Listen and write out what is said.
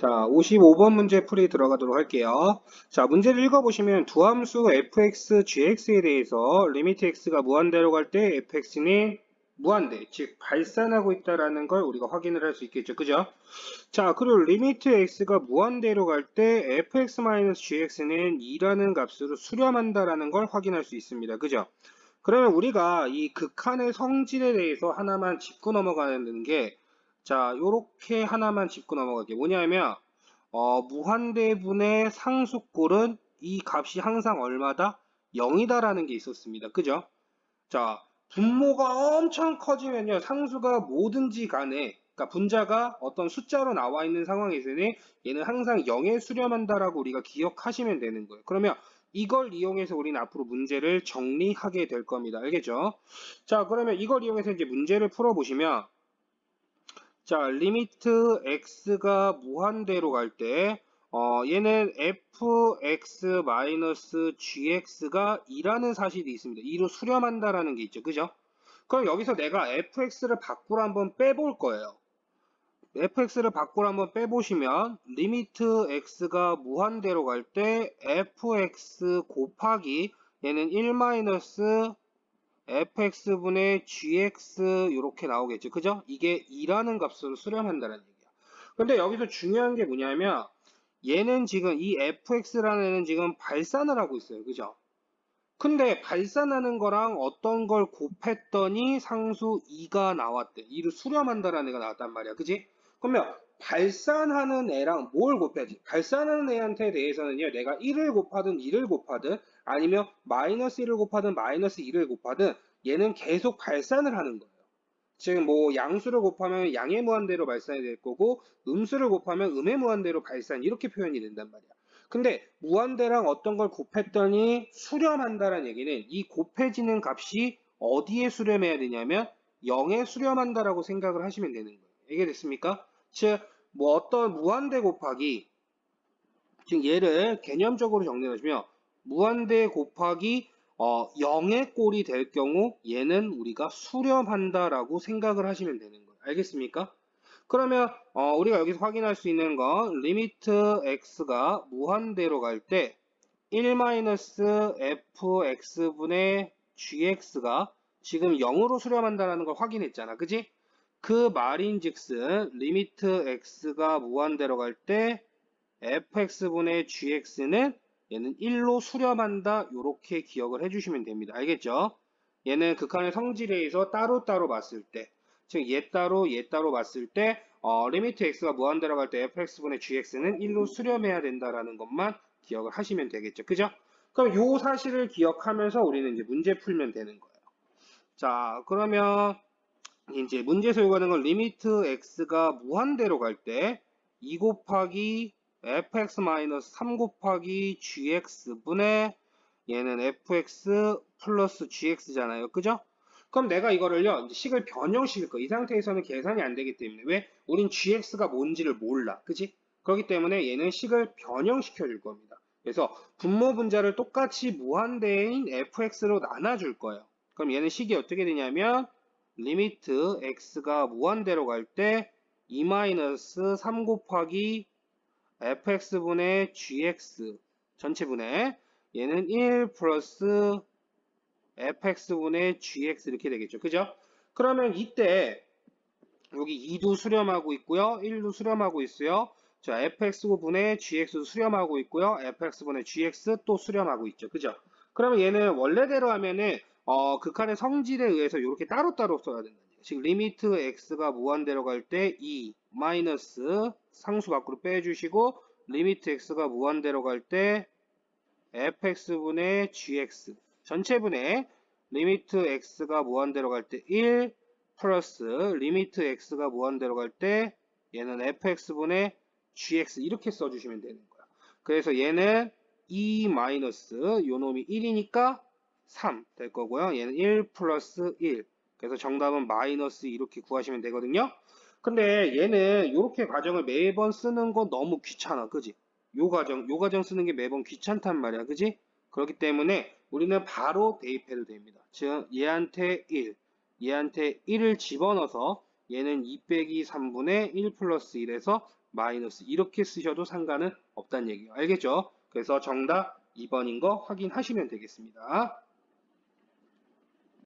자, 55번 문제 풀이 들어가도록 할게요. 자, 문제를 읽어보시면 두 함수 fx, gx에 대해서 리미트 x가 무한대로 갈 때 fx는 무한대, 즉 발산하고 있다라는 걸 우리가 확인을 할 수 있겠죠. 그죠? 자, 그리고 리미트 x가 무한대로 갈 때 fx-gx는 2라는 값으로 수렴한다라는 걸 확인할 수 있습니다. 그죠? 그러면 우리가 이 극한의 성질에 대해서 하나만 짚고 넘어가는 게 자, 요렇게 하나만 짚고 넘어갈게요. 뭐냐면, 어, 무한대분의 상수꼴은 이 값이 항상 얼마다? 0이다라는 게 있었습니다. 그죠? 자, 분모가 엄청 커지면요, 상수가 뭐든지 간에, 그러니까 분자가 어떤 숫자로 나와 있는 상황에서는 얘는 항상 0에 수렴한다라고 우리가 기억하시면 되는 거예요. 그러면 이걸 이용해서 우리는 앞으로 문제를 정리하게 될 겁니다. 알겠죠? 자, 그러면 이걸 이용해서 이제 문제를 풀어보시면, 자, 리미트 x가 무한대로 갈 때, 어, 얘는 fx-gx가 2라는 사실이 있습니다. 2로 수렴한다라는 게 있죠. 그죠? 그럼 여기서 내가 fx를 밖으로 한번 빼볼 거예요. fx를 밖으로 한번 빼보시면, 리미트 x가 무한대로 갈 때, fx 곱하기, 얘는 1 마이너스 fx분의 gx 이렇게 나오겠죠. 그죠? 이게 2라는 값으로 수렴한다는 얘기야. 근데 여기서 중요한 게 뭐냐면 얘는 지금 이 fx라는 애는 지금 발산을 하고 있어요. 그죠? 근데 발산하는 거랑 어떤 걸 곱했더니 상수 2가 나왔대. 2를 수렴한다라는 애가 나왔단 말이야. 그지? 그러면 발산하는 애랑 뭘 곱해야지? 발산하는 애한테 대해서는요, 내가 1을 곱하든 2를 곱하든 아니면 마이너스 1을 곱하든 마이너스 2를 곱하든 얘는 계속 발산을 하는 거예요. 지금 뭐 양수를 곱하면 양의 무한대로 발산이 될 거고 음수를 곱하면 음의 무한대로 발산 이렇게 표현이 된단 말이야. 근데 무한대랑 어떤 걸 곱했더니 수렴한다는 얘기는 이 곱해지는 값이 어디에 수렴해야 되냐면 0에 수렴한다라고 생각을 하시면 되는 거예요. 이해됐습니까? 즉, 뭐 어떤 무한대 곱하기, 지금 얘를 개념적으로 정리하시면 무한대 곱하기 어, 0의 꼴이 될 경우 얘는 우리가 수렴한다라고 생각을 하시면 되는 거예요. 알겠습니까? 그러면 어, 우리가 여기서 확인할 수 있는 건 리미트 x가 무한대로 갈 때 1-fx분의 gx가 지금 0으로 수렴한다는 걸 확인했잖아. 그지? 그 말인즉슨 리미트 x가 무한대로 갈 때 fx분의 gx는 얘는 1로 수렴한다 이렇게 기억을 해주시면 됩니다. 알겠죠? 얘는 극한의 성질에 의해서 따로따로 봤을 때, 즉 얘 따로 얘 따로 봤을 때 어, 리미트 x가 무한대로 갈 때 fx분의 gx는 1로 수렴해야 된다라는 것만 기억을 하시면 되겠죠. 그죠? 그럼 요 사실을 기억하면서 우리는 이제 문제 풀면 되는 거예요. 자, 그러면 이제 문제에서 요구하는 건 리미트 x가 무한대로 갈 때 2 곱하기 fx-3 곱하기 gx분의 얘는 fx 플러스 gx잖아요. 그죠? 그럼 내가 이거를요, 이제 식을 변형시킬 거. 이 상태에서는 계산이 안 되기 때문에. 왜? 우린 gx가 뭔지를 몰라. 그지? 그렇기 때문에 얘는 식을 변형시켜 줄 겁니다. 그래서 분모 분자를 똑같이 무한대인 fx로 나눠 줄 거예요. 그럼 얘는 식이 어떻게 되냐면 리미트 x가 무한대로 갈 때 2-3 곱하기 fx분의 gx 전체분의 얘는 1 플러스 fx분의 gx 이렇게 되겠죠. 그죠? 그러면 이때 여기 2도 수렴하고 있고요. 1도 수렴하고 있어요. 자, fx분의 gx도 수렴하고 있고요. fx분의 gx 또 수렴하고 있죠. 그죠? 그러면 얘는 원래대로 하면은 어, 극한의 성질에 의해서 이렇게 따로따로 써야 된다. 즉 리미트 x가 무한대로 갈 때 2 마이너스 상수 밖으로 빼주시고 리미트 x가 무한대로 갈 때 fx분의 gx 전체분의 리미트 x가 무한대로 갈 때 1 플러스 리미트 x가 무한대로 갈 때 얘는 fx분의 gx 이렇게 써주시면 되는 거야. 그래서 얘는 2 마이너스 요 놈이 1이니까 3 될 거고요. 얘는 1 플러스 1 그래서 정답은 마이너스 이렇게 구하시면 되거든요. 근데 얘는 이렇게 과정을 매번 쓰는 거 너무 귀찮아. 그지? 요 과정, 요 과정 쓰는 게 매번 귀찮단 말이야. 그지? 그렇기 때문에 우리는 바로 대입해도 됩니다. 즉, 얘한테 1, 얘한테 1을 집어넣어서 얘는 2 빼기 3분의 1 플러스 1에서 마이너스 이렇게 쓰셔도 상관은 없다는 얘기예요. 알겠죠? 그래서 정답 2번인 거 확인하시면 되겠습니다.